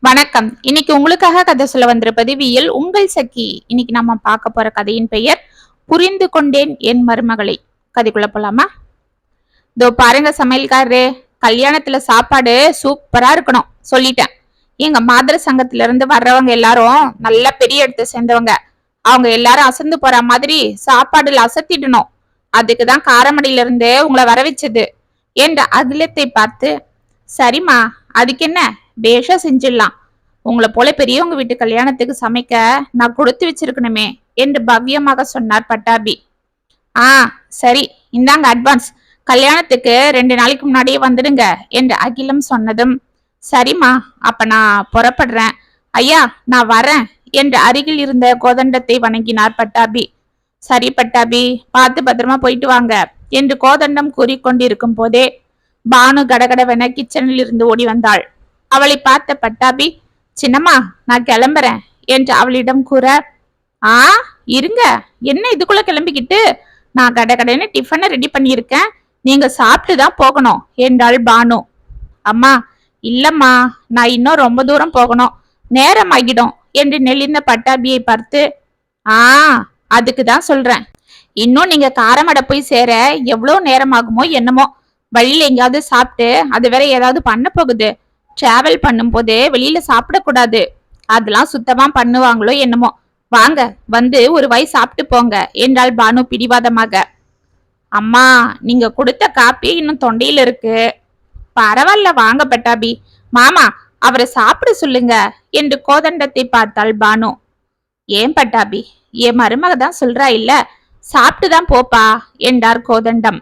வணக்கம். இன்னைக்கு உங்களுக்காக கதை சொல்ல வந்திருப்பது வியல். உங்கள் சக்கி. இன்னைக்கு நம்ம பார்க்க போற கதையின் பெயர் புரிந்து கொண்டேன் என் மருமகளை. கதைக்குள்ள போலாமா? இதோ பாருங்க சமையல்காரரு. கல்யாணத்துல சாப்பாடு சூப்பரா இருக்கணும். சொல்லிட்டேன். எங்க மாதிரி சங்கத்துல இருந்து வர்றவங்க எல்லாரும் நல்ல பெரிய இடத்தை சேர்ந்தவங்க. அவங்க எல்லாரும் அசந்து போற மாதிரி சாப்பாடுல அசத்திடணும். அதுக்குதான் காரமடையில இருந்து உங்களை வர வச்சது என்ற அகிலத்தை பார்த்து சரிம்மா அதுக்கு என்ன? பேஷா செஞ்சிடலாம். உங்களை போல பெரியவங்க வீட்டு கல்யாணத்துக்கு சமைக்க நான் கொடுத்து வச்சிருக்கணுமே என்று பவ்யமாக சொன்னார் பட்டாபி. ஆ சரி இந்தாங்க அட்வான்ஸ் கல்யாணத்துக்கு ரெண்டு நாளைக்கு முன்னாடியே வந்துடுங்க என்று அகிலம் சொன்னதும் சரிம்மா அப்ப நான் புறப்படுறேன். ஐயா நான் வரேன் என்று அருகில் இருந்த கோதண்டத்தை வணங்கினார் பட்டாபி. சரி பட்டாபி பார்த்து பத்திரமா போயிட்டு வாங்க என்று கோதண்டம் கூறிக்கொண்டிருக்கும் போதே பானு கடகடவென கிச்சனில் இருந்து ஓடி வந்தாள். அவளை பார்த்த பட்டாபி சின்னம்மா நான் கிளம்புறேன் என்று அவளிடம் கூற ஆ இருங்க. என்ன இதுக்குள்ள கிளம்பிக்கிட்டு? நான் கடை கடைன்னு டிஃபனை ரெடி பண்ணியிருக்கேன். நீங்க சாப்பிட்டு தான் போகணும் என்றாள் பானு. அம்மா இல்லம்மா நான் இன்னும் ரொம்ப தூரம் போகணும். நேரம் ஆகிடும் என்று நெளிந்த பட்டாபியை பார்த்து ஆ அதுக்கு தான் சொல்றேன். இன்னும் நீங்க காரமடை போய் சேர எவ்வளோ நேரம் ஆகுமோ என்னமோ. வழியில எங்கேயாவது சாப்பிட்டு அது வேற ஏதாவது பண்ண போகுது. டிராவல் பண்ணும்போது வெளியில சாப்பிடக்கூடாது. அதெல்லாம் சுத்தமா பண்ணுவாங்களோ என்னமோ. வாங்க வந்து ஒரு வாய் சாப்பிட்டு போங்க என்றாள் பானு பிடிவாதமாக. அம்மா நீங்க கொடுத்த காப்பி இன்னும் தொண்டையில இருக்கு. பரவாயில்ல வாங்க பட்டாபி. மாமா அவரை சாப்பிட சொல்லுங்க என்று கோதண்டத்தை பார்த்தாள் பானு. ஏன் பட்டாபி? என் மருமக தான் சொல்றா இல்ல. சாப்பிட்டு தான் போப்பா என்றார் கோதண்டம்.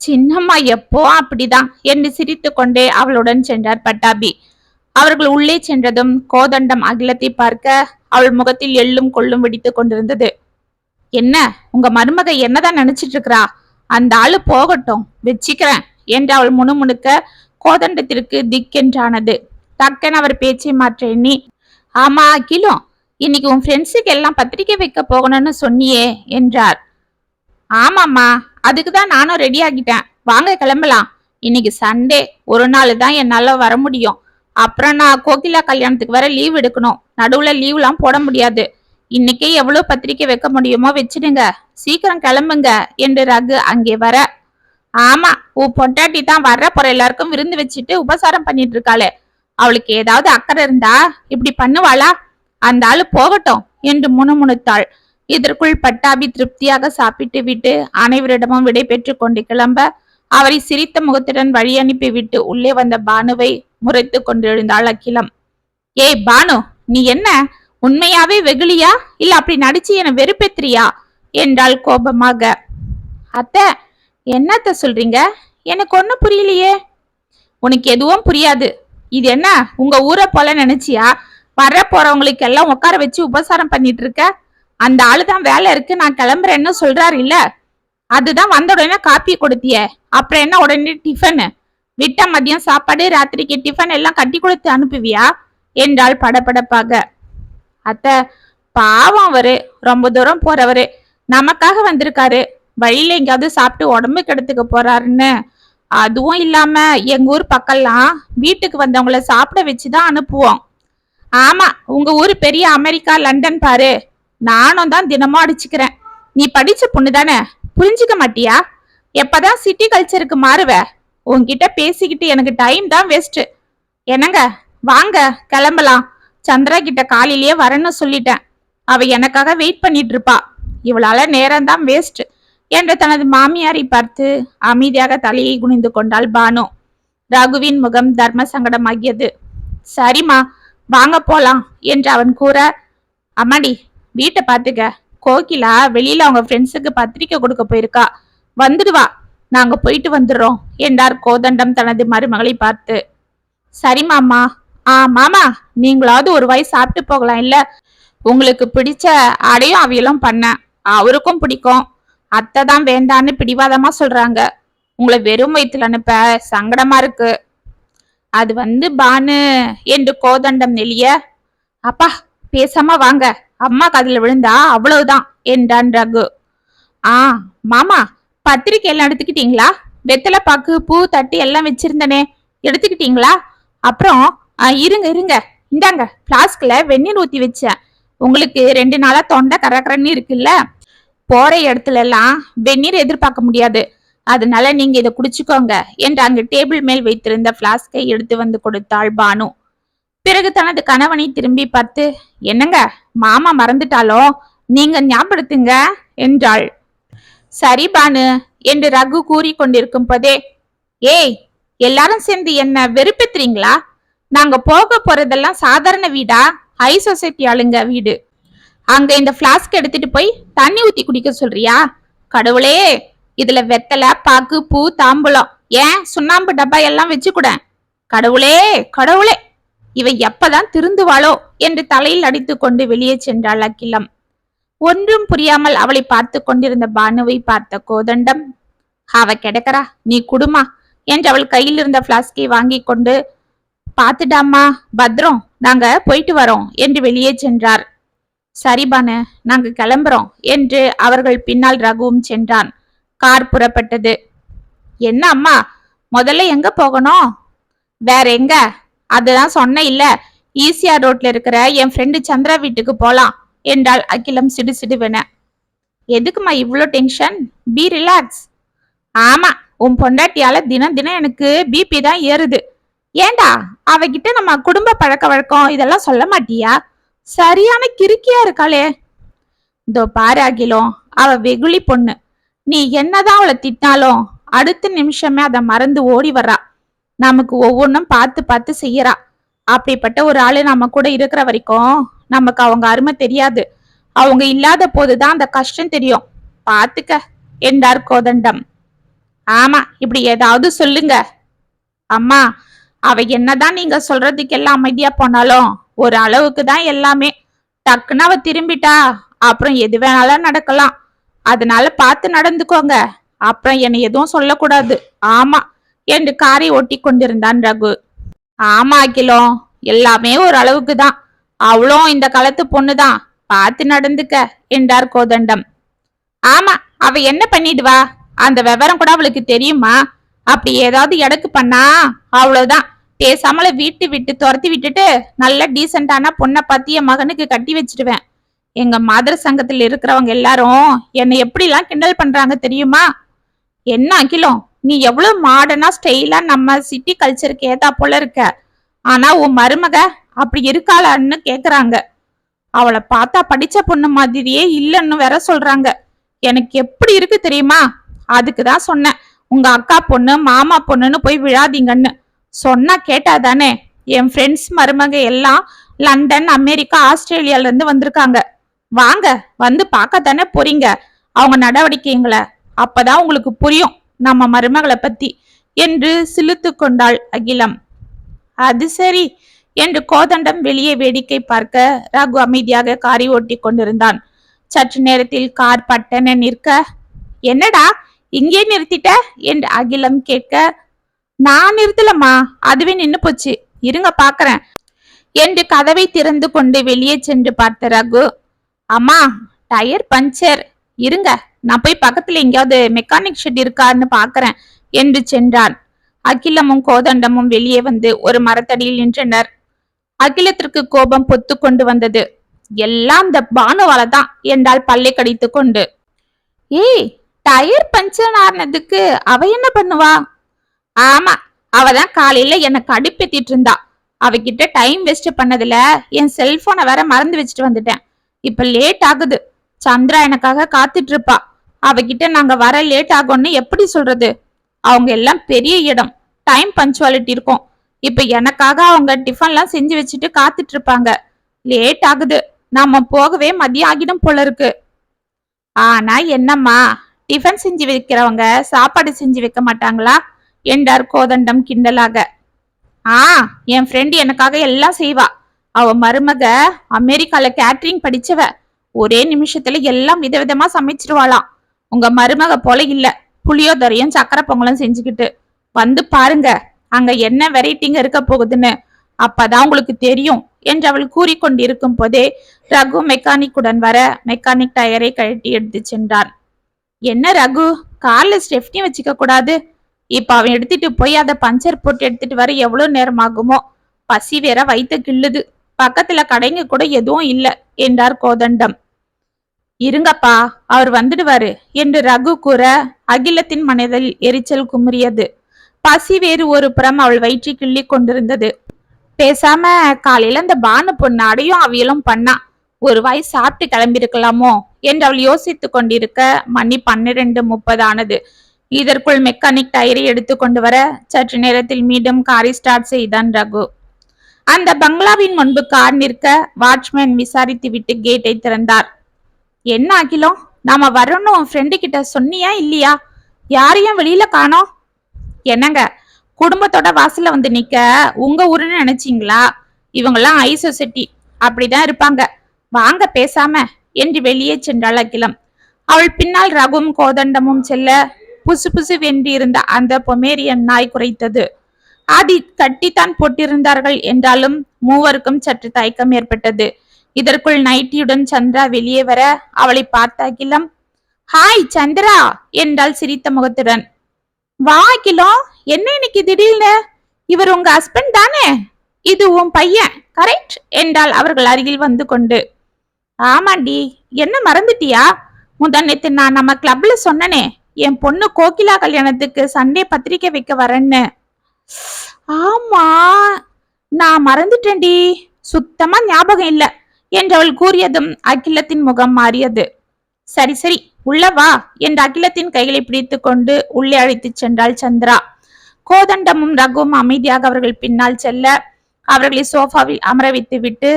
சின்னம்மா எப்போ அப்படிதான்? என்று சிரித்து கொண்டே அவளுடன் சென்றார் பட்டாபி. அவர்கள் உள்ளே சென்றதும் கோதண்டம் அகிலத்தை பார்க்க அவள் முகத்தில் எள்ளும் கொள்ளும் வெடித்து கொண்டிருந்தது. என்ன உங்க மருமக என்னதான் நினைச்சிட்டு இருக்கிறா அந்த ஆளு போகட்டும் வச்சிக்கிறேன் என்று அவள் முணுமுணுக்க கோதண்டத்திற்கு திக்கென்றானது. டக்கன் அவர் பேச்சை மாற்ற எண்ணி ஆமா அகிலம் இன்னைக்கு உன் ஃப்ரெண்ட்ஸுக்கு எல்லாம் பத்திரிக்கை வைக்க போகணும்னு சொன்னியே என்றார். ஆமாம்மா அதுக்கு தான் நானும் ரெடி ஆகிட்டேன். வாங்க கிளம்பலாம். இன்னைக்கு சண்டே ஒரு நாள் தான் என்னால் வர முடியும். அப்புறம் நான் கோகிலா கல்யாணத்துக்கு வர லீவ் எடுக்கணும். நடுவில் லீவ்லாம் போட முடியாது. இன்னைக்கே எவ்வளோ பத்திரிக்கை வைக்க முடியுமோ வச்சிடுங்க. சீக்கிரம் கிளம்புங்க என்று ரகு அங்கே வர. ஆமா உன் பொண்டாட்டி தான் வர்ற போற எல்லாருக்கும் விருந்து வச்சுட்டு உபசாரம் பண்ணிட்டு இருக்காளே. அவளுக்கு ஏதாவது அக்கறை இருந்தா இப்படி பண்ணுவாளா? அந்த ஆளு போகட்டும் என்று முணுமுணுத்தாள். இதற்குள் பட்டாபி திருப்தியாக சாப்பிட்டு விட்டு அனைவரிடமும் விடை பெற்று கொண்டு கிளம்ப அவரை சிரித்த முகத்துடன் வழி அனுப்பி விட்டு உள்ளே வந்த பானுவை முறைத்து கொண்டிருந்தாள் அகிலம். ஏய் பானு நீ என்ன? உண்மையாவே வெகுளியா? இல்ல அப்படி நடிச்சு என வெறுப்பேத்துறியா? என்றாள் கோபமாக. அத்தை என்னத்த சொல்றீங்க? எனக்கு ஒன்னும் புரியலையே. உனக்கு எதுவும் புரியாது. இது என்ன? உங்க ஊரை போல நினைச்சியா? வர போறவங்களுக்கு எல்லாம் உட்கார வச்சு உபசாரம் பண்ணிட்டு இருக்க? அந்த ஆளு தான் வேலை இருக்கு நான் கிளம்புறேன்னு சொல்றாரு இல்ல? அதுதான் வந்த உடனே காப்பி கொடுத்தியே. அப்புறம் என்ன உடனே டிஃபனு விட்ட மதியம் சாப்பாடு ராத்திரிக்கு டிஃபன் எல்லாம் கட்டி கொடுத்து அனுப்புவியா? என்றாள் படபடப்பாக. அத்தை பாவம் அவரு. ரொம்ப தூரம் போறவரு. நமக்காக வந்திருக்காரு. வழியில எங்கேயாவது சாப்பிட்டு உடம்பு கெடுத்துக்க போறாருன்னு. அதுவும் இல்லாம எங்க ஊர் பக்கம்லாம் வீட்டுக்கு வந்தவங்கள சாப்பிட வச்சுதான் அனுப்புவோம். ஆமா உங்க ஊர் பெரிய அமெரிக்கா லண்டன் பாரு. நானும் தான் தினமும் அடிச்சுக்கிறேன். நீ படிச்ச பொண்ணு தானே? புரிஞ்சுக்க மாட்டியா? எப்பதான் சிட்டி கல்ச்சருக்கு மாறுவ? உன்கிட்ட பேசிக்கிட்டு எனக்கு டைம் தான் வேஸ்ட் என்னங்க? வாங்க கிளம்பலாம். சந்திரா கிட்ட காலையிலேயே வரேன்னு சொல்லிட்டேன். அவ எனக்காக வெயிட் பண்ணிட்டு இருப்பா. இவளால நேரம் தான் வேஸ்ட் என்று தனது மாமியாரை பார்த்து அமைதியாக தலையை குனிந்து கொண்டாள் பானு. ரகுவின் முகம் தர்ம சங்கடமாகியது. சரிம்மா வாங்க போலாம் என்று அவன் கூற அம்மாடி வீட்டை பாத்துக்க கோகிலா வெளியில அவங்க ஃப்ரெண்ட்ஸுக்கு பத்திரிக்கை கொடுக்க போயிருக்கா. வந்துடுவா நாங்க போயிட்டு வந்துடுறோம். என்றார் கோதண்டம் தனது மருமகளை பார்த்து. சரி மாமா. ஆ மாமா நீங்களாவது ஒரு வாய் சாப்பிட்டு போகலாம் இல்ல? உங்களுக்கு பிடிச்ச அடையும் அவையெல்லாம் பண்ணேன் அவருக்கும் பிடிக்கும். அத்தை தான் வேண்டான்னு பிடிவாதமா சொல்றாங்க. உங்களை வெறும் வயிற்றுல அனுப்ப சங்கடமா இருக்கு. அது வந்து பானு என்று கோதண்டம் நெளிய. அப்பா பேசாம வாங்க. அம்மா காதுல விழுந்தா அவ்வளவுதான் என்றான் ரகு. ஆ மாமா பத்திரிக்கை எல்லாம் எடுத்துக்கிட்டீங்களா? வெத்தலை பாக்கு பூ தட்டி எல்லாம் வச்சிருந்தனே எடுத்துக்கிட்டீங்களா? அப்புறம் இருங்க இருங்க. இந்தாங்க பிளாஸ்க்ல வெந்நீர் ஊத்தி வச்சேன். உங்களுக்கு ரெண்டு நாளா தொண்டை கரகரன்னு இருக்குல்ல போற இடத்துல எல்லாம் வெந்நீர் எதிர்பார்க்க முடியாது. அதனால நீங்க இதை குடிச்சுக்கோங்க என்று அங்கு டேபிள் மேல் வைத்திருந்த பிளாஸ்கை எடுத்து வந்து கொடுத்தாள் பானு. பிறகு தனது கணவனை திரும்பி பார்த்து என்னங்க மாமா மறந்துட்டாலோ? நீங்க ஞாபகத்துங்க என்றாள். சரி பானு என்று ரகு கூறி கொண்டிருக்கும் போதே ஏய் எல்லாரும் சேர்ந்து என்ன வெறுப்பேத்துறீங்களா? நாங்க போக போறதெல்லாம் சாதாரண வீடா? ஹை சொசைட்டி ஆளுங்க வீடு. அங்க இந்த பிளாஸ்க் எடுத்துட்டு போய் தண்ணி ஊத்தி குடிக்க சொல்றியா? கடவுளே இதுல வெத்தலை பாக்கு பூ தாம்பூலம் ஏன் சுண்ணாம்பு டப்பா எல்லாம் வச்சு கூட கடவுளே கடவுளே. இவ எப்பதான் திருந்துவாளோ என்று தலையில் அடித்துக் கொண்டு வெளியே சென்றாள் அகிலம். ஒன்றும் புரியாமல் அவளை பார்த்து கொண்டிருந்த பானுவை பார்த்த கோதண்டம் அவ கிடக்கறா நீ குடுமா என்று அவள் கையில் இருந்த பிளாஸ்கை வாங்கி கொண்டு பாத்துடாமா பத்ரம் நாங்க போயிட்டு வரோம் என்று வெளியே சென்றார். சரி பானு நாங்க கிளம்புறோம் என்று அவர்கள் பின்னால் ரகுவும் சென்றான். கார் புறப்பட்டது. என்ன அம்மா முதல்ல எங்க போகணும்? வேற எங்க? அதுதான் சொன்ன இல்ல. ஈசிஆர் ரோட்ல இருக்கிற என் ஃப்ரெண்டு சந்திரா வீட்டுக்கு போலாம் என்றால் அகிலம் சிடு சிடுவென. எதுக்குமா இவ்வளோ டென்ஷன் பி ரிலாக்ஸ் ஆமா உன் பொண்டாட்டியால தினம் தினம் எனக்கு பிபி தான் ஏறுது. ஏண்டா? அவகிட்ட நம்ம குடும்ப பழக்க வழக்கம் இதெல்லாம் சொல்ல மாட்டியா? சரியான கிறுக்கியா இருக்காளே. இதோ பாரு அகிலம் அவ வெகுளி பொண்ணு. நீ என்னதான் அவளை திட்டினாலும் அடுத்த நிமிஷமே அதை மறந்து ஓடி வர்றா. நமக்கு ஒவ்வொன்றும் பார்த்து பார்த்து செய்யறா. அப்படிப்பட்ட ஒரு ஆளு நம்ம கூட இருக்கிற வரைக்கும் நமக்கு அவங்க அருமை தெரியாது. அவங்க இல்லாத போதுதான் அந்த கஷ்டம் தெரியும். பாத்துக்க என்றார் கோதண்டம் ஆமா இப்படி ஏதாவது சொல்லுங்க. அம்மா அவ என்னதான் நீங்க சொல்றதுக்கெல்லாம் அமைதியா போனாலும் ஒரு அளவுக்கு தான் எல்லாமே. டக்குன்னு அவ திரும்பிட்டா அப்புறம் எது வேணாலும் நடக்கலாம். அதனால பார்த்து நடந்துக்கோங்க. அப்புறம் என்னை எதுவும் சொல்லக்கூடாது. ஆமா என்று காரை ஓட்டி கொண்டிருந்தான் ரகு. ஆமா அகிலம் எல்லாமே ஒரு அளவுக்கு தான் அவளும் இந்த காலத்து பொண்ணுதான். பார்த்து நடந்துக்க என்றார் கோதண்டம். ஆமா அவ என்ன பண்ணிடுவா? அந்த விவரம் கூட அவளுக்கு தெரியுமா? அப்படி ஏதாவது எடக்கு பண்ணா அவ்வளவுதான். பேசாமல வீட்டு விட்டு துரத்தி விட்டுட்டு நல்ல டீசெண்டான பொண்ணை பார்த்து என் மகனுக்கு கட்டி வச்சிடுவேன். எங்க மாதர் சங்கத்தில் இருக்கிறவங்க எல்லாரும் என்னை எப்படிலாம் கிண்டல் பண்றாங்க தெரியுமா? என்ன அகிலம் நீ எவ்வளவு மாடர்னா ஸ்டைலா நம்ம சிட்டி கல்ச்சருக்கு ஏத்தா போல இருக்க. ஆனா உன் மருமக அப்படி இருக்காளான்னு கேக்குறாங்க. அவளை பார்த்தா படிச்ச பொண்ணு மாதிரியே இல்லைன்னு வேற சொல்றாங்க. எனக்கு எப்படி இருக்கு தெரியுமா? அதுக்கு தான் சொன்னேன். உங்க அக்கா பொண்ணு மாமா பொண்ணுன்னு போய் விழாதீங்கன்னு. சொன்னா கேட்டா தானே என் ஃப்ரெண்ட்ஸ் மருமக எல்லாம் லண்டன் அமெரிக்கா ஆஸ்திரேலியால இருந்து வந்திருக்காங்க. வாங்க வந்து பார்க்க தானே போறீங்க. அவங்க நடவடிக்கைங்களை அப்பதான் உங்களுக்கு புரியும். நம்ம மருமகளை பத்தி என்று சிலுத்து கொண்டாள் அகிலம். அது சரி என்று கோதண்டம் வெளியே வேடிக்கை பார்க்க ரகு அமைதியாக காரி ஓட்டி கொண்டிருந்தான். சற்று நேரத்தில் கார் பட்டன நிற்க என்னடா இங்கே நிறுத்திட்ட? என்று அகிலம் கேட்க நான் நிறுத்தலம்மா அதுவே நின்னு போச்சு. இருங்க பாக்குறேன். என்று கதவை திறந்து கொண்டு வெளியே சென்று பார்த்த ரகு அம்மா டயர் பஞ்சர். இருங்க நான் போய் பக்கத்துல எங்கேயாவது மெக்கானிக் ஷெட் இருக்கான்னு பாக்குறேன் என்று சென்றான். அகிலமும் கோதண்டமும் வெளியே வந்து ஒரு மரத்தடியில் நின்றனர். அகிலத்திற்கு கோபம் பொத்து கொண்டு வந்தது. எல்லாம் இந்த பானுவால தான் என்றால் பல்லை கடித்து கொண்டு. ஏய் டயர் பஞ்சர் ஆனதுக்கு அவ என்ன பண்ணுவா? ஆமா அவ தான் காலையில என்னை கடுப்பேத்திட்டு இருந்தா. அவகிட்ட டைம் வேஸ்ட் பண்ணதுல என் செல்போனை வேற மறந்து வச்சுட்டு வந்துட்டேன். இப்ப லேட் ஆகுது. சந்திரா எனக்காக காத்துட்டு இருப்பா அவகிட்ட நாங்க வர லேட் ஆகும்னு எப்படி சொல்றது? அவங்க எல்லாம் பெரிய இடம். டைம் பஞ்சுவாலிட்டி இருக்கும். இப்ப எனக்காக அவங்க டிஃபன்லாம் செஞ்சு வச்சுட்டு காத்துட்டு இருப்பாங்க லேட் ஆகுது. நாம போகவே மதியம் ஆகிடும் போல இருக்கு. ஆனா என்னம்மா? டிஃபன் செஞ்சு வைக்கிறவங்க சாப்பாடு செஞ்சு வைக்க மாட்டாங்களா? என்றார் கோதண்டம் கிண்டலாக. ஆ என் ஃப்ரெண்டு எனக்காக எல்லாம் செய்வா. அவ மருமக அமெரிக்கால கேட்டரிங் படிச்சவ. ஒரே நிமிஷத்துல எல்லாம் விதவிதமா சமைச்சிருவாளாம். உங்க மருமக போல இல்ல. புளியோதரையும் சக்கரை பொங்கலும் செஞ்சுக்கிட்டு. வந்து பாருங்க அங்க என்ன வெரைட்டிங்க இருக்க போகுதுன்னு. அப்பதான் உங்களுக்கு தெரியும் என்று அவள் கூறிக்கொண்டிருக்கும் போதே ரகு மெக்கானிக்குடன் வர மெக்கானிக் டயரை கழட்டி எடுத்து சென்றான். என்ன ரகு? கார்ல ஸ்டெஃப்னி வச்சுக்க கூடாது. இப்ப அவன் எடுத்துட்டு போய் அதை பஞ்சர் போட்டு எடுத்துட்டு வர எவ்வளவு நேரம் ஆகுமோ பசி வேற வயித்த கிள்ளுது. பக்கத்துல கடைங்க கூட எதுவும் இல்ல என்றார் கோதண்டம். இருங்கப்பா அவர் வந்துடுவாரு என்று ரகு கூற அகிலத்தின் மனதில் எரிச்சல் குமுறியது. பசி வேறு ஒரு புறம் அவள் வயிற்றை கிள்ளி கொண்டிருந்தது. பேசாம காலையில அந்த பானு பொண்ணு அடையும் அவியலும் பண்ணா. ஒரு வாய் சாப்பிட்டு கிளம்பியிருக்கலாமோ என்று அவள் யோசித்து கொண்டிருக்க மணி பன்னிரண்டு முப்பது ஆனது. இதற்குள் மெக்கானிக் டயரை எடுத்து கொண்டு வர சற்று நேரத்தில் மீண்டும் காரை ஸ்டார்ட் செய்தான் ரகு. அந்த பங்களாவின் முன்பு கார் நிற்க வாட்ச்மேன் விசாரித்து விட்டு கேட்டை திறந்தார். என்ன அகிலம் நாம வரணும் உன் ஃப்ரெண்டு கிட்ட சொன்னியா இல்லையா? யாரையும் வெளியில காணோம்? என்னங்க? குடும்பத்தோட வாசல்ல வந்து நிக்க உங்க ஊருன்னு நினைச்சீங்களா? இவங்கெல்லாம் ஐ சொசைட்டி அப்படிதான் இருப்பாங்க. வாங்க பேசாம என்று வெளியே சென்றாள் அகிலம். அவள் பின்னால் ரகும் கோதண்டமும் செல்ல புசு புசு வென்றி இருந்த அந்த பொமேரியன் நாய் குறைத்தது ஆதி கட்டித்தான் போட்டிருந்தார்கள் என்றாலும் மூவருக்கும் சற்று தயக்கம் ஏற்பட்டது. இதற்குள் நைட்டியுடன் சந்திரா வெளியே வர அவளை பார்த்த அகிலம் ஹாய் சந்திரா என்றால் சிரித்த முகத்துடன். வா அகிலம் என்ன இன்னைக்கு திடீர்னு? இவர் உங்க ஹஸ்பண்ட் தானே? இது உன் பையன் கரெக்ட் என்றால் அவர்கள் அருகில் வந்து கொண்டு. ஆமாண்டி என்ன மறந்துட்டியா? முதன்னைத்து நான் நம்ம கிளப்ல சொன்னனே என் பொண்ணு கோகிலா கல்யாணத்துக்கு சண்டே பத்திரிக்கை வைக்க வரேன்னு. ஆமா நான் மறந்துட்டேன்டி. சுத்தமா ஞாபகம் இல்லை. என்றவள் கூறியதும் அகிலத்தின் முகம் மாறியது. சரி சரி உள்ள வா என்று அகிலத்தின் கைகளை பிடித்து கொண்டு உள்ளே அழைத்துச் சென்றாள் சந்திரா. கோதண்டமும் ரகுவும் அமைதியாக அவர்கள் பின்னால் செல்ல அவர்களை சோஃபாவில் அமர வைத்து விட்டு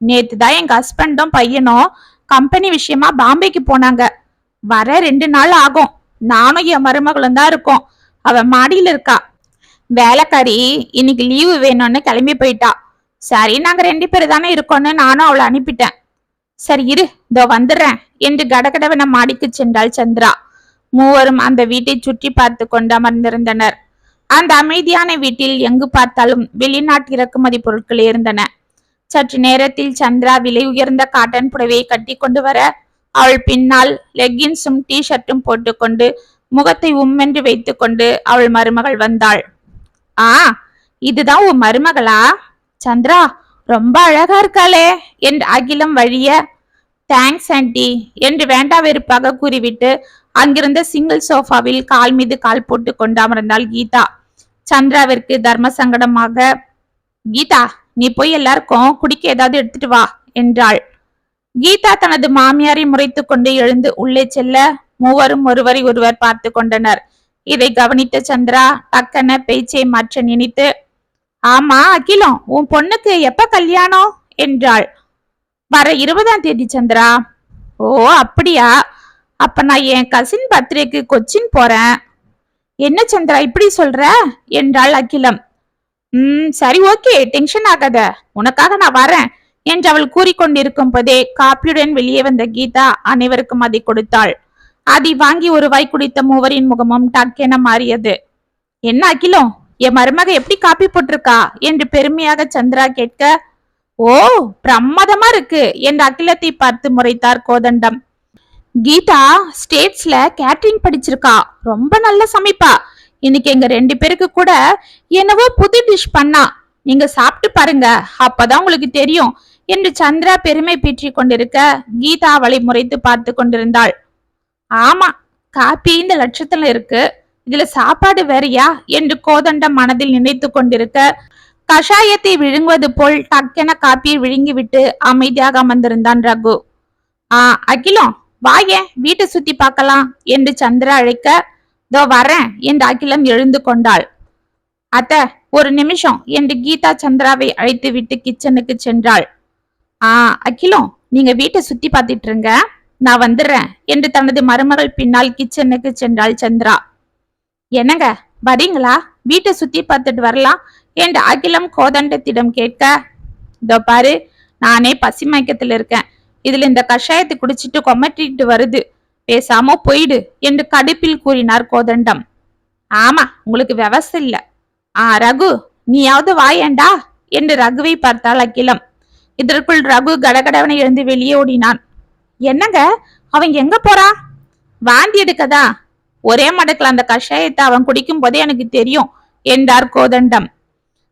நேத்து தான் எங்க ஹஸ்பண்டும் பையனும் கம்பெனி விஷயமா பாம்பேக்கு போனாங்க. வர ரெண்டு நாள் ஆகும். நானும் என் மருமகளும் தான் இருக்கோம். அவ மாடியில இருக்கா. வேலைக்காரி இன்னைக்கு லீவு வேணும்னு கிளம்பி போயிட்டா. சரி நாங்க ரெண்டு பேர் தானே இருக்கோம்னு நானும் அவளை அனுப்பிட்டேன். சரி இரு இதோ வந்துடுறேன். என்று கடகடவன மாடிக்கு சென்றாள் சந்திரா. மூவரும் அந்த வீட்டை சுற்றி பார்த்து கொண்டு அமர்ந்திருந்தனர். அந்த அமைதியான வீட்டில் எங்கு பார்த்தாலும் வெளிநாட்டு இறக்குமதி பொருட்கள் இருந்தன. சற்று நேரத்தில் சந்திரா விலை உயர்ந்த காட்டன் புடவையை கட்டி கொண்டு வர அவள் பின்னால் லெக்கின்ஸும் டி ஷர்ட்டும் போட்டுக்கொண்டு முகத்தை உம்மென்று வைத்துக்கொண்டு அவள் மருமகள் வந்தாள். ஆ இதுதான் உன் மருமகளா? சந்திரா ரொம்ப அழகா இருக்காளே. என்று அகிலம் வழிய. தேங்க்ஸ் ஆண்டி என்று வேண்டா வெறுப்பாக கூறிவிட்டு அங்கிருந்த சிங்கிள் சோஃபாவில் கால் மீது கால் போட்டு கொண்டு அமர்ந்தாள் கீதா. சந்திராவிற்கு தர்ம சங்கடமாக கீதா நீ போய் எல்லாருக்கும் குடிக்க ஏதாவது எடுத்துட்டு வா என்றாள். கீதா தனது மாமியாரை முறைத்து கொண்டு எழுந்து உள்ளே செல்ல மூவரும் ஒருவரை ஒருவர் பார்த்து கொண்டனர். இதை கவனித்த சந்திரா டக்கன பேச்சை மாற்ற நினைத்து ஆமா அகிலம் உன் பொண்ணுக்கு எப்ப கல்யாணம்? என்றாள். வர இருபதாம் தேதி சந்திரா. ஓ அப்படியா? அப்ப நான் என் கசின் பர்த்டேக்கு கொச்சின் போறேன். என்ன சந்திரா இப்படி சொல்ற? என்றாள் அகிலம். ம் சரி ஓகே டென்ஷன் ஆகாத. உனக்காக நான் வரேன் என்று அவள் கூறிக்கொண்டிருக்கும் போதே காப்பியுடன் வெளியே வந்த கீதா அனைவருக்கும் அதை கொடுத்தாள். அதை வாங்கி ஒரு வாய் குடித்த மூவரின் முகமும் டக்கென மாறியது. என்ன அகிலம்? என் மருமக எப்படி காப்பி போட்டிருக்கா? என்று பெருமையாக சந்திரா கேட்க ஓ பிரமாதமா இருக்கு என்று அகிலத்தை பார்த்து முறைத்தார் கோதண்டம். கீதா ஸ்டேட்ஸ்ல கேட்டரிங் படிச்சிருக்கா. ரொம்ப நல்லா சமைப்பா. இன்னைக்கு எங்க ரெண்டு பேருக்கு கூட என்னவோ புது டிஷ் பண்ணா. நீங்க சாப்பிட்டு பாருங்க அப்பதான் உங்களுக்கு தெரியும் என்று சந்திரா பெருமை பீற்றி கொண்டிருக்க கீதா அவளை முறைத்து பார்த்து கொண்டிருந்தாள். ஆமா காப்பி இந்த லட்சத்துல இருக்கு. இதுல சாப்பாடு வேறையா என்று கோதண்டம் மனதில் நினைத்து கொண்டிருக்க கஷாயத்தை விழுங்குவது போல் டக்கென காப்பியை விழுங்கிவிட்டு அமைதியாக அமர்ந்திருந்தான் ரகு. ஆ அகிலம் வாயே வீட்டை சுத்தி பார்க்கலாம் என்று சந்திரா அழைக்க தோ வரேன் என்று அகிலம் எழுந்து கொண்டாள். அத்த ஒரு நிமிஷம் என்று கீதா சந்திராவை அழைத்து விட்டு கிச்சனுக்கு சென்றாள். ஆ அகிலம் நீங்க வீட்டை சுத்தி பார்த்துட்டு இருங்க நான் வந்துடுறேன் என்று தனது மருமகள் பின்னால் கிச்சனுக்கு சென்றாள் சந்திரா. என்னங்க? வரீங்களா? வீட்டை சுத்தி பார்த்துட்டு வரலாம். என்று அகிலம் கோதண்டத்திடம் கேட்க இதோ பாரு நானே பசிமயக்கத்துல இருக்கேன். இதுல இந்த கஷாயத்தை குடிச்சிட்டு கொமட்டிட்டு வருது. பேசாம போயிடு என்று கடுப்பில் கூறினார் கோதண்டம். ஆமா உங்களுக்கு விவசாய இல்ல. ஆ ரகு நீயாவது வாயேண்டா என்று ரகுவை பார்த்தாள் அகிலம். இதற்குள் ரகு கடகடவனை எழுந்து வெளியே ஓடினான். என்னங்க? அவன் எங்க போறா? வாந்தி எடுக்கதா? ஒரே மடக்கில் அந்த கஷாயத்தை அவன் குடிக்கும் போதே எனக்கு தெரியும் என்றார் கோதண்டம்.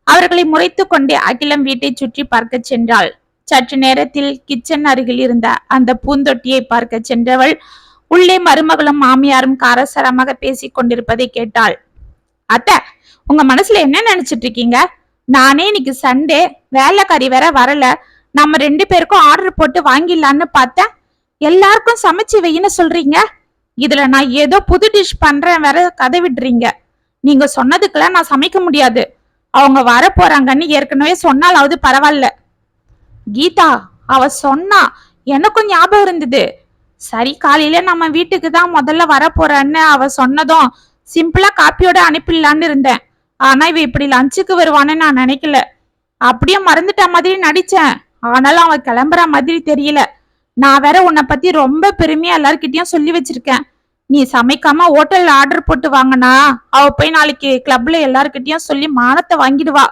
அவர்களை முறைத்து கொண்டே அகிலம் வீட்டை சுற்றி பார்க்க சென்றாள். சற்று நேரத்தில் கிச்சன் அருகில் இருந்த அந்த பூந்தொட்டியை பார்க்க சென்றவள் உள்ளே மருமகளும் மாமியாரும் காரசாரமாக பேசிக் கொண்டிருப்பதை கேட்டாள். அத்தை உங்க மனசுல என்ன நினைச்சிட்டு இருக்கீங்க? நானே இன்னைக்கு சண்டே வேலைக்காரி வேற வரல. நம்ம ரெண்டு பேருக்கும் ஆர்டர் போட்டு வாங்கிடலான்னு பார்த்தேன். எல்லாருக்கும் சமைச்சு வைன்னு சொல்றீங்க. இதுல நான் ஏதோ புது டிஷ் பண்றேன் வேற கதை விடுறீங்க நீங்க சொன்னதுக்கெல்லாம் நான் சமைக்க முடியாது. அவங்க வர போறாங்கன்னு ஏற்கனவே சொன்னாலாவது பரவாயில்ல. கீதா அவ சொன்னா எனக்கும் ஞாபகம் இருந்தது. சரி காலையில நம்ம வீட்டுக்கு தான் முதல்ல வர போறேன்னு அவ சொன்னதும் சிம்பிளா காப்பியோட அனுப்பிடலான்னு இருந்தேன். ஆனா இவ இப்படி லஞ்சுக்கு வருவான்னு நான் நினைக்கல. அப்படியே மறந்துட்ட மாதிரி நடிச்சேன். ஆனாலும் அவன் கிளம்புற மாதிரி தெரியல. நான் வேற உன்னை பத்தி ரொம்ப பெருமையா எல்லார்கிட்டயும் சொல்லி வச்சிருக்கேன். நீ சமைக்காம ஹோட்டல்ல ஆர்டர் போட்டு வாங்கினா அவ போய் நாளைக்கு கிளப்ல எல்லார்கிட்டயும் சொல்லி மானத்தை வாங்கிடுவா.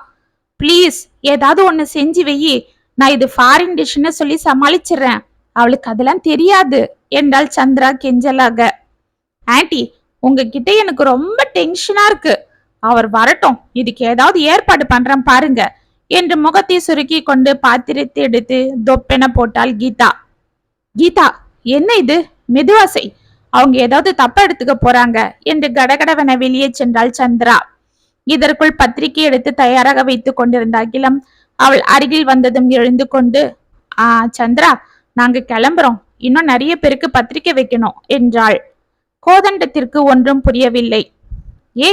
ப்ளீஸ் ஏதாவது ஒன்று செஞ்சு வெயி. நான் இது ஃபாரின் டிஷ்னு சொல்லி சமாளிச்சிடுறேன். அவளுக்கு அதெல்லாம் தெரியாது. என்றாள் சந்திரா கெஞ்சலாக. ஆன்ட்டி உங்ககிட்ட எனக்கு ரொம்ப டென்ஷனா இருக்கு. அவர் வரட்டும். இதுக்கு ஏதாவது ஏற்பாடு பண்றேன் பாருங்க. என்று முகத்தை சுருக்கி கொண்டு பாத்திரத்தை எடுத்து தொப்பென போட்டாள் கீதா. கீதா என்ன இது? மெதுவாசை அவங்க ஏதாவது தப்பா எடுத்துக்க போறாங்க என்று கடகடவென வெளியே சென்றாள் சந்திரா. இதற்குள் பத்திரிகை எடுத்து தயாராக வைத்துக் கொண்டிருந்த அகிலம் அவள் அருகில் வந்ததும் எழுந்து கொண்டு ஆ சந்திரா நாங்க கிளம்புறோம். இன்னும் நிறைய பேருக்கு பத்திரிக்கை வைக்கணும் என்றாள். கோதண்டத்திற்கு ஒன்றும் புரியவில்லை. ஏ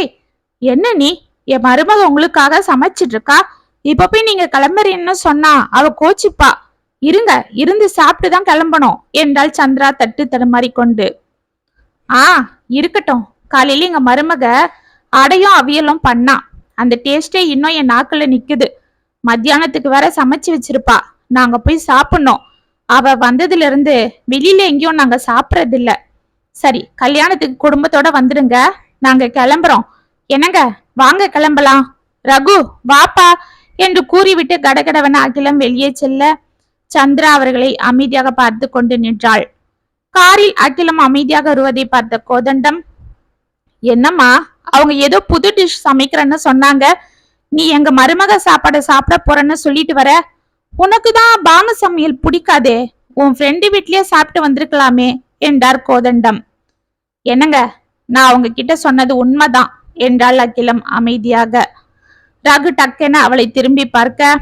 என்ன நீ? என் மருமக உங்களுக்காக சமைச்சிட்டு இருக்கா? இப்ப போய் நீங்க கிளம்புறீன்னு சொன்னா அவ கோச்சிப்பா. இருங்க இருந்து சாப்பிட்டு தான் கிளம்பணும். என்றாள் சந்திரா தட்டு தடுமாறி கொண்டு ஆ இருக்கட்டும். காலையில எங்க மருமக அடையும் அவியலும் பண்ணா. அந்த டேஸ்டே இன்னும் என் நாக்குல நிக்குது. மத்தியானத்துக்கு வேற சமைச்சு வச்சிருப்பா. நாங்க போய் சாப்பிடணும். அவ வந்ததுல இருந்து வெளியில எங்கேயும் நாங்க சாப்பிடறது இல்ல சரி கல்யாணத்துக்கு குடும்பத்தோட வந்துடுங்க. நாங்க கிளம்புறோம். என்னங்க? வாங்க கிளம்பலாம். ரகு வாப்பா என்று கூறிவிட்டு கடகடவன அகிலம் வெளியே செல்ல சந்திரா அவர்களை அமைதியாக பார்த்து கொண்டு நின்றாள். காரில் அகிலம் அமைதியாக வருவதை பார்த்த கோதண்டம் என்னம்மா அவங்க ஏதோ புது டிஷ் சமைக்கிறேன்னு சொன்னாங்க. நீ எங்க மருமக சாப்பாடு சாப்பிட போறேன்னு சொல்லிட்டு வர. உனக்கு தான் பானு சமையல் பிடிக்காதே. உன் ஃப்ரெண்டு வீட்லயே சாப்பிட்டு வந்திருக்கலாமே என்றார் கோதண்டம். என்னங்க நான் அவங்க கிட்ட சொன்னது உண்மைதான் என்றாள் அகிலம் அமைதியாக. ரகு டக்கென அவளை திரும்பி பார்க்க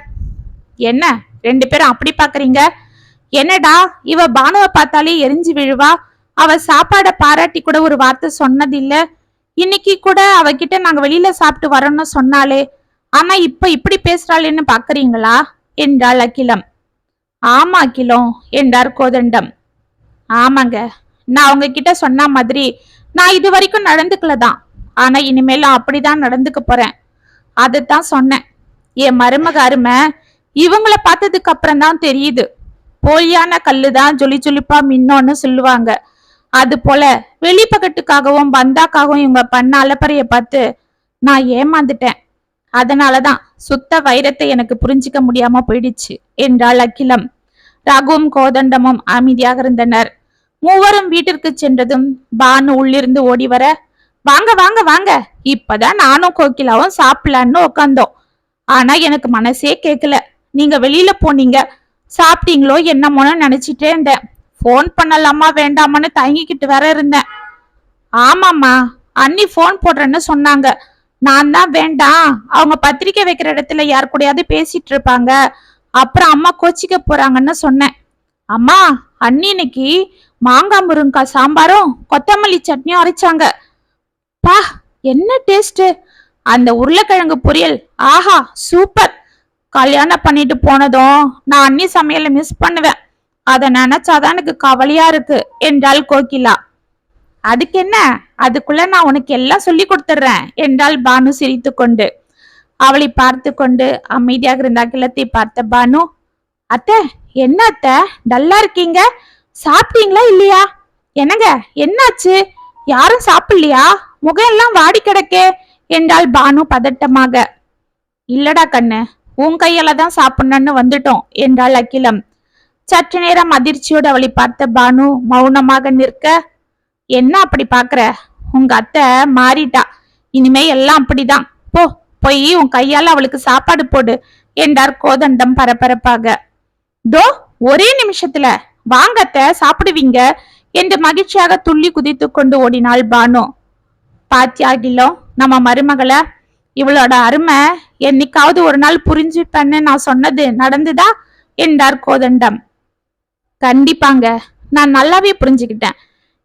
என்ன ரெண்டு பேரும் அப்படி பாக்குறீங்க? என்னடா இவ பானுவை பார்த்தாலே எரிஞ்சு விழுவா? அவ சாப்பாட பாராட்டி கூட ஒரு வார்த்தை சொன்னதில்ல. இன்னைக்கு கூட அவகிட்ட நாங்க வெளியில சாப்பிட்டு வரோம்னு சொன்னாலே ஆனா இப்ப இப்படி பேசுறாளேன்னு பாக்குறீங்களா? என்றாள் அகிலம். ஆமா அகிலம் என்றார் கோதண்டம். ஆமாங்க நான் அவங்க கிட்ட சொன்ன மாதிரி நான் இது வரைக்கும் நடந்துக்கலதான். ஆனா இனிமேல் அப்படிதான் நடந்துக்க போறேன். அதைத்தான் சொன்னேன். என் மருமக அருமை இவங்கள பார்த்ததுக்கு அப்புறம் தான் தெரியுது. போலியான கல்லுதான் ஜொலி ஜொலிப்பா மின்னோன்னு சொல்லுவாங்க. அது போல வெளிப்பகட்டுக்காகவும் பந்தாக்காகவும் இவங்க பண்ண அலப்பறைய பார்த்து நான் ஏமாந்துட்டேன். அதனாலதான் சுத்த வைரத்தை எனக்கு புரிஞ்சிக்க முடியாம போயிடுச்சு என்றாள் அகிலம். ரகுவும் கோதண்டமும் அமைதியாக இருந்தனர். மூவரும் வீட்டிற்கு சென்றதும் பானு உள்ளிருந்து ஓடி வர வாங்க வாங்க வாங்க. இப்பதான் நானும் கோகிலாவும் சாப்பிடலான்னு உக்காந்தோம். ஆனா எனக்கு மனசே கேட்கல நீங்க வெளியில போனீங்க. சாப்பிட்டீங்களோ என்னமோன்னு நினைச்சிட்டே இருந்தேன். ஃபோன் பண்ணலாமா வேண்டாமான்னு தயங்கிக்கிட்டு வேற இருந்தேன். ஆமாம்மா அண்ணி ஃபோன் போடுறேன்னு சொன்னாங்க. நான் தான் வேண்டாம். அவங்க பத்திரிக்கை வைக்கிற இடத்துல யார் கூடயாவது பேசிட்டு இருப்பாங்க. அப்புறம் அம்மா கோச்சிக்க போறாங்கன்னு சொன்னேன். அம்மா அண்ணி இன்னைக்கு மாங்காய் முருங்கக்காய் சாம்பாரும் கொத்தமல்லி சட்னியும் அரைச்சாங்க. பா என்ன டேஸ்ட் அந்த உருளைக்கிழங்கு பொரியல். ஆஹா சூப்பர் கல்யாணம் பண்ணிட்டு போனதும் நான் அன்னி சமையலை மிஸ் பண்ணுவேன். அதை நினைச்சாதான் எனக்கு கவலையா இருக்கு என்றாள் கோகிலா. அதுக்கு என்ன? அதுக்குள்ள நான் உனக்கு எல்லாம் சொல்லி கொடுத்துட்றேன் என்றாள் பானு சிரித்து கொண்டு. அவளை பார்த்து கொண்டு அமைதியாக இருந்த அகிலத்தை பார்த்த பானு. அத்தை என்ன அத்தை? டல்லா இருக்கீங்க? சாப்பிட்டீங்களா இல்லையா? என்னங்க என்னாச்சு? யாரும் சாப்பிடலையா? முகம் எல்லாம் வாடி கிடக்கே என்றாள் பானு பதட்டமாக. இல்லடா கண்ணு உன் கையால தான் சாப்பிடணும்னு வந்துட்டோம் என்றாள் அகிலம். சற்று நேரம் அதிர்ச்சியோடு அவளை பார்த்த பானு மௌனமாக நிற்க என்ன அப்படி பாக்குற உங்க அத்தை மாறிட்டா. இனிமே எல்லாம் அப்படிதான். போ போய் உன் கையால அவளுக்கு சாப்பாடு போடு என்றார் கோதண்டம் பரபரப்பாக. தோ ஒரே நிமிஷத்துல. வாங்கத்த சாப்பிடுவீங்க என்று மகிழ்ச்சியாக துள்ளி குதித்து கொண்டு ஓடினாள் பானு. பாத்தியாகிலோ நம்ம மருமகளை இவளோட அருமை என்னைக்காவது ஒரு நாள் புரிஞ்சுப்பேன்னு நான் சொன்னது நடந்துதா? என்றார் கோதண்டம். கண்டிப்பாங்க நான் நல்லாவே புரிஞ்சுக்கிட்டேன்.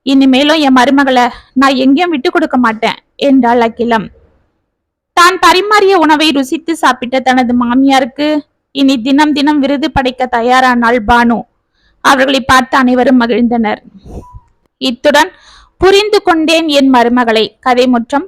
இனிமேலும் என் மருமகளை நான் எங்கேயும் விட்டு கொடுக்க மாட்டேன் என்றாள் அகிலம். தான் பரிமாறிய உணவை ருசித்து சாப்பிட்ட தனது மாமியாருக்கு இனி தினம் தினம் விருது படைக்க தயாரானாள் பானு. அவர்களை பார்த்து அனைவரும் மகிழ்ந்தனர். இத்துடன் புரிந்து கொண்டேன் என் மருமகளை. கதை முற்றம்